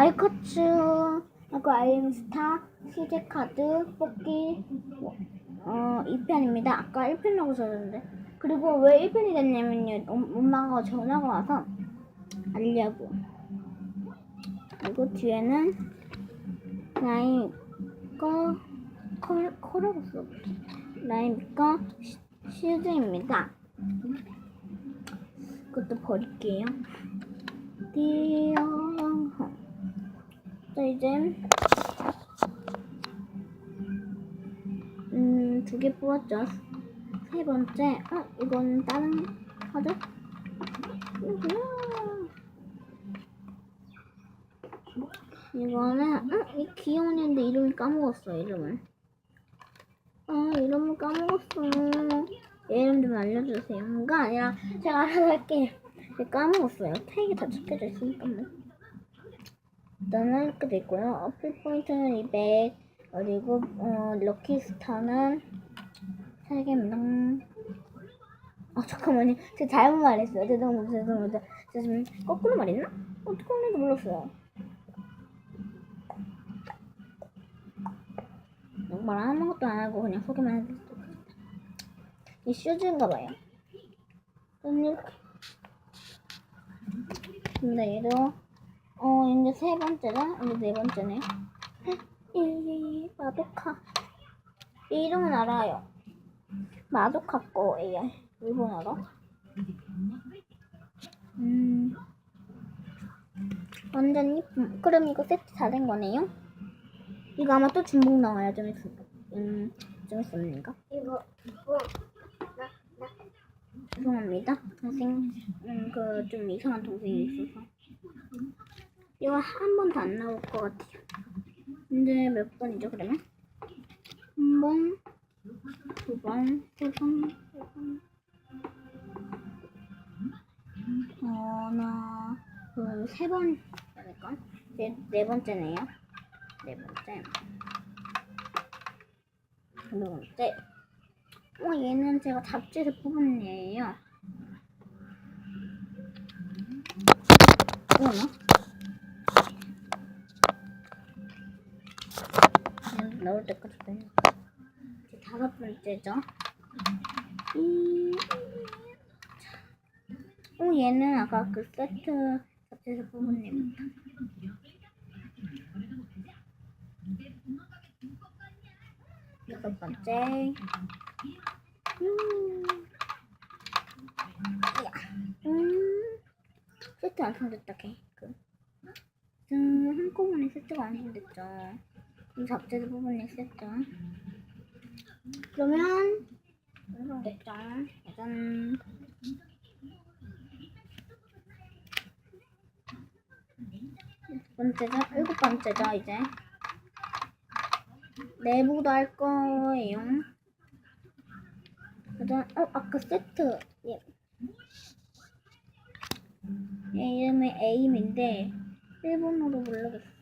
아이커츠, 하고 아이엠스타, 시제카드, 뽑기, 어, 2편입니다. 아까 1편이라고 써졌는데. 그리고 왜 1편이 됐냐면요. 엄- 엄마가 전화가 와서 알려고. 그리고 뒤에는 라임 거 컬, 컬하고 써. 라임 거 시- 시즈입니다. 그것도 버릴게요. 띠용. 자, 이제, 음, 두 개 뽑았죠. 세 번째, 어, 이건 다른 카드? 이거는, 어, 이 귀여운 애인데 이름을 까먹었어, 이름을. 아, 이름을 까먹었어. 얘 이름 좀 알려주세요. 뭔가 아니라, 제가 알아서 할게요. 까먹었어요. 택이 다 적혀져 있으니까 뭐. 돼 있고요. 어플 포인트는 200, 그리고 어, 럭키 스타는 3개입니다. 아 잠깐만요. 제가 잘못 말했어요. 죄송합니다. 죄송합니다. 제가 지금 거꾸로 말했나? 어떻게 말인지 몰랐어요. 말 아무것도 안 하고 그냥 소개만 해드렸어요. 이 슈즈인가 봐요. 근데 얘도 어 이제 세 번째가 이제 네 번째네. 이 마도카 이 이름은 알아요. 마도카 거예요. 일본어로. 음 완전 이쁨. 그럼 이거 세트 다 된 거네요? 이거 아마 또 중복 나와요. 좀 있으면. 음, 좀 있으면인가? 이거 이거 죄송합니다. 동생, 음, 그, 좀 이상한 동생이 있어서. 이거 한 번도 안 나올 것 같아요. 근데 몇 번이죠, 그러면? 한 번, 두 번, 세 번, 세 번. 하나, 둘, 세 번. 그러니까. 네, 네 번째네요. 네 번째. 네 번째. 어, 얘는 제가 잡지에서 뽑은 얘예요. 뭐나? 때까지 빼. 이제 다섯 번째죠. 이... 어, 얘는 아까 그 세트 잡지에서 뽑은 얘입니다. 여섯 번째. 음. 야. 음. 세트 안 생겼다, 케이크. 음, 한꺼번에 세트가 안 생겼죠. 뽑은 이 세트. 그러면, 완성됐죠. 짜잔. 여섯 번째죠? 일곱 번째죠, 이제. 내부도 할 거예요. 그다음 어 아까 세트 예. 얘 이름이 에임인데 일본어로 모르겠어.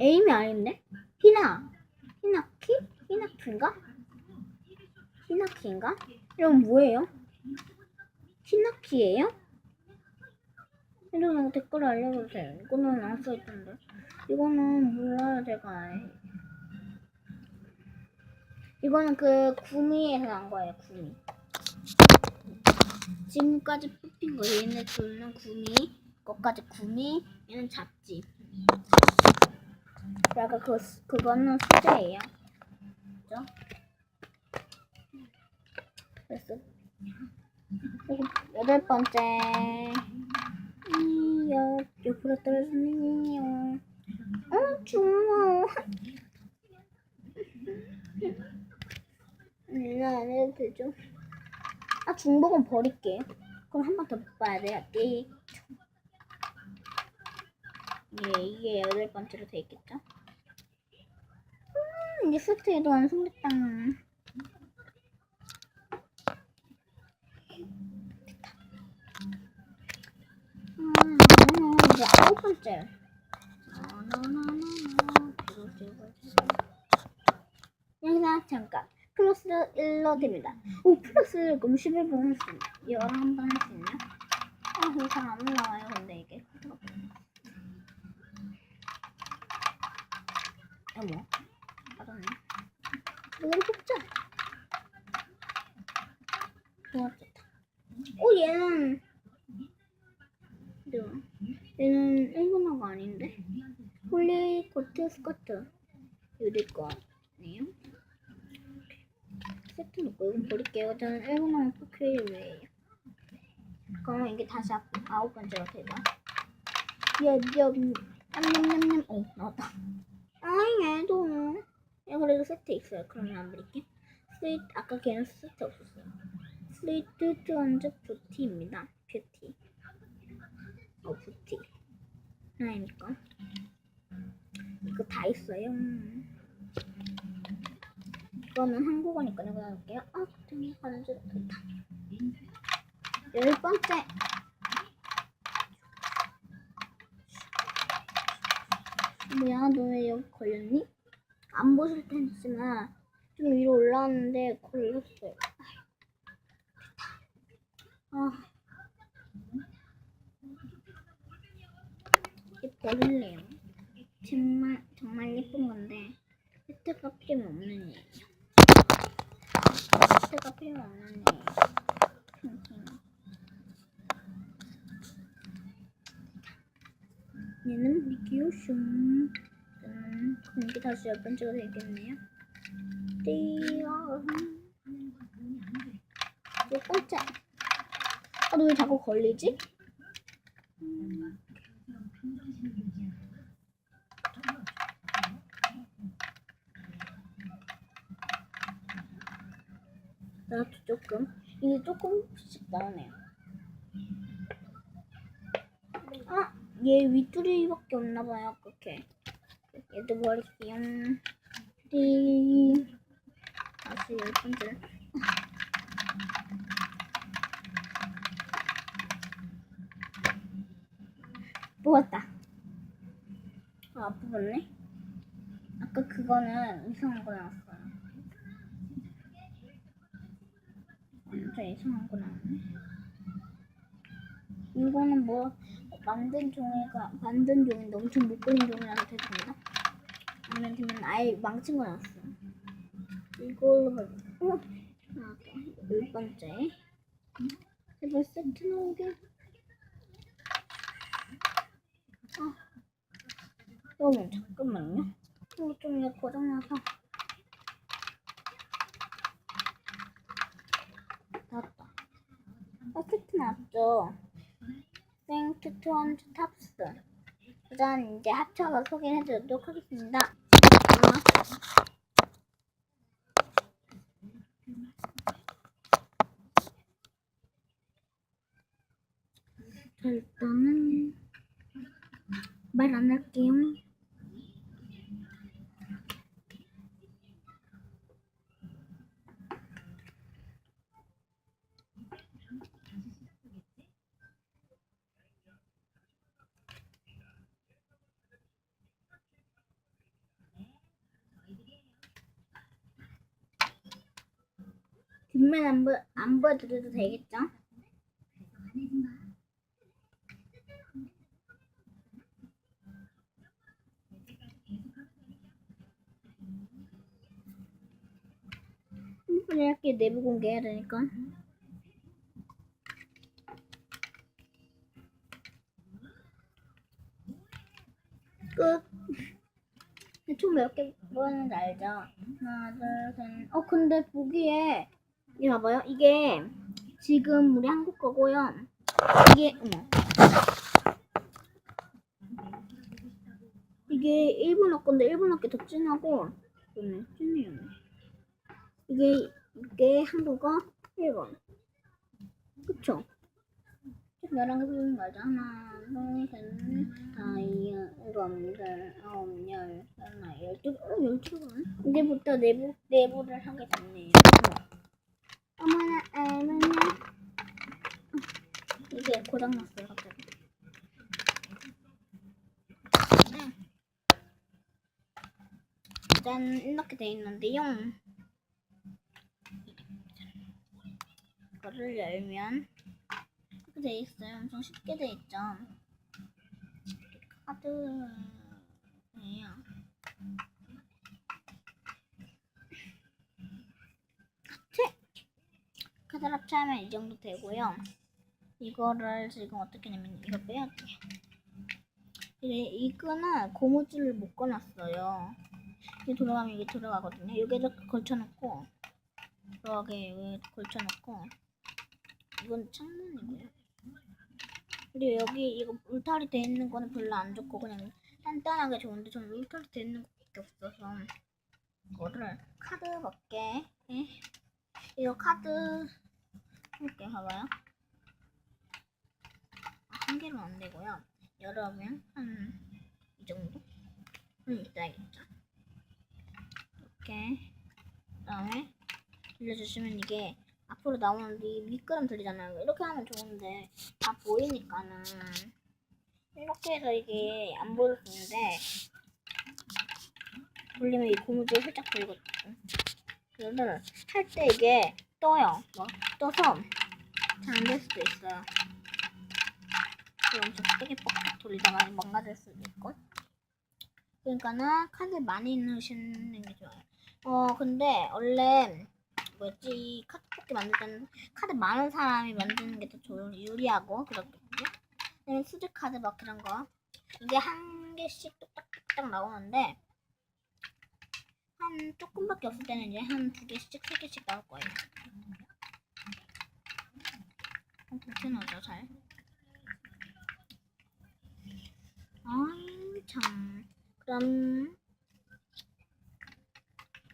에임이 아닌데? 히나 히나키 히나키인가? 히나키인가? 이건 뭐예요? 히나키예요? 이러면 댓글 알려주세요. 이거는 안 써있던데. 이거는 몰라요, 제가. 이거는 그 구미에서 난 거예요, 구미. 지금까지 뽑힌 거, 얘네 둘은 구미, 거까지 구미, 얘는 잡지. 그러니까 그, 그거는 수제예요. 그죠? 그리고 여덟 번째. 이요, 옆으로 떨어지네요. 어, 좋아. 이거 안 해도 되죠? 아, 중복은 버릴게요. 그럼 한 번 더 봐야 돼요. 네. 예, 이게 여덟 번째로 돼 있겠죠? 리스트에도 안성됐다는. 아홉 번째. 여기서 잠깐. 플러스 1로 됩니다. 오, 플러스 그럼 11번 할수 있네. 11번 할수 있네. 아, 그거 잘안 올라와요, 근데 이게. 이거 이걸 뽑자. 좋았다. 어, 얘는. 뭐야? 얘는 일본어가 아닌데? 홀리코트 스커트. 유리 거 아니에요? 세트 놓고 이건 버릴게요. 저는 일본어 포켓웨이예요. 그러면 이게 다시 앞, 아홉 번째가 되죠. 엽엽 냠냠냠냠 오 나왔다. 아이 얘도 얘 그래도 세트 있어요. 그러면 안 버릴게. 스위트 아까 걔는 세트 없었어요. 스위트 투언즈 뷰티입니다. 뷰티. 어 뷰티. 하나니까 이거 다 있어요. 이거는 한국어니까 내가 나올게요. 아, 등이 가는 줄 됐다. 열 번째. 뭐야, 너 왜 여기 걸렸니? 안 보실 텐지만 좀 위로 올라왔는데 걸렸어요. 아. 이 버릴래요. 정말 정말 예쁜 건데 세트가 필요 없는 얘예요. 세트가 필요 없는. 핑핑. 얘는 귀여쇼. 음, 그럼 이게 다시 열 번째가 되겠네요. 띠용. 몇 번째. 아, 너 왜 자꾸 걸리지? 음. 나도 조금. 이게 조금씩 나오네요. 아, 얘 윗줄이밖에 없나 봐요. 그렇게. 얘도 버릴게요. 띠. 다시 열 번째. 뽑았다. 아, 뽑았네. 아까 그거는 이상한 거 나왔어요. 완전 이상한 거 나왔네. 이거는 뭐 만든 종이가 만든 종인데 엄청 못 그린 종이라서 됐습니다. 아니면 되면 아예 망친 거 나왔어. 이걸로 할- 어 나왔다. 열 번째. 제발 세트 나오게. 아, 어머 잠깐만요. 어, 좀 이거 고장나서. 나왔다. 어, 세트 나왔죠. 생트 투언즈 탑스. 우선 이제 합쳐서 소개해 드리도록 하겠습니다. 자, 일단은 말 안 할게요. 뒷면 안, 보, 안 보여드려도 되겠죠? 이렇게 내부 공개해야 되니까. 끝. 총몇개 모았는지 알죠? 하나, 둘, 셋. 어, 근데 보기에, 이게 봐봐요. 이게 지금 우리 한국 거고요. 이게, 어머. 이게 일본어 건데 일본어 게 더 진하고, 그러네, 진해요. 이게, 이게 한국어, 일본. 그쵸? 나랑 해보는 거 알죠? 하나, 둘, 셋, 넷, 다, 일곱, 여덟, 아홉, 열, 하나, 열두, 어, 열두 번. 이제부터 내부, 내부를 하게 됐네요. 어머나, 어머나. 이게 고장났어요, 갑자기. 네. 일단, 이렇게 돼 있는데요. 이거를 열면, 이렇게 돼 있어요. 엄청 쉽게 돼 있죠. 카드 예요. 합체하면 이 정도 되고요. 이거를 지금 어떻게 하냐면 이거 빼야 돼. 이게 이거는 고무줄을 묶어놨어요. 이게 돌아가면 이게 들어가거든요. 여기다 걸쳐놓고 들어가게 여기 걸쳐놓고 이건 창문이고요. 그리고 여기 이거 울타리 돼 있는 거는 별로 안 좋고 그냥 단단하게 좋은데 저는 울타리 돼 있는 것밖에 없어서 이거를 카드 밖에 예? 이거 카드 이렇게 봐봐요. 아, 한 개는 안 되고요. 여러분 한이 정도? 는 있어야겠죠. 이렇게 그다음에 들려주시면 이게 앞으로 나오는데 이 밑그림 들리잖아요. 이렇게 하면 좋은데 다 보이니까는 이렇게 해서 이게 안 보일 수 있는데 돌리면 이 고무줄 살짝 보이거든요. 이거를 할때 이게 떠요. 막 떠서 잘 안 될 수도 있어요. 그럼 엄청 세게 뻑뻑 돌리다가 망가질 수도 있고. 그러니까는 카드 많이 넣으시는 게 좋아요. 어 근데 원래 뭐였지 이 카드 뽑기 만들 때는 카드 많은 사람이 만드는 게 더 유리하고 그렇거든요. 수제 카드 막 그런 거 이게 한 개씩 뚝딱뚝딱 나오는데 한 조금밖에 없을 때는 이제 한 두 개씩 세 개씩 나올 거예요. 어떻게 나오죠 잘? 아이 참 그럼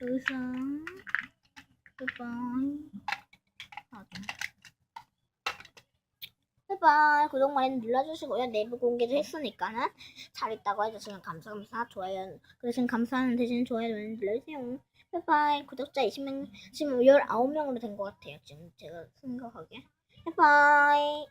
여기서 바이바이 하죠. 바이바이 구독 많이 눌러주시고요. 내부 공개도 했으니까는 잘했다고 해주시면 감사합니다. 좋아요 그러신 감사하는 대신 좋아요 많이 눌러주세요. 바이바이 구독자 20명 지금 19명으로 된 것 같아요. 지금 제가 생각하기에 바이바이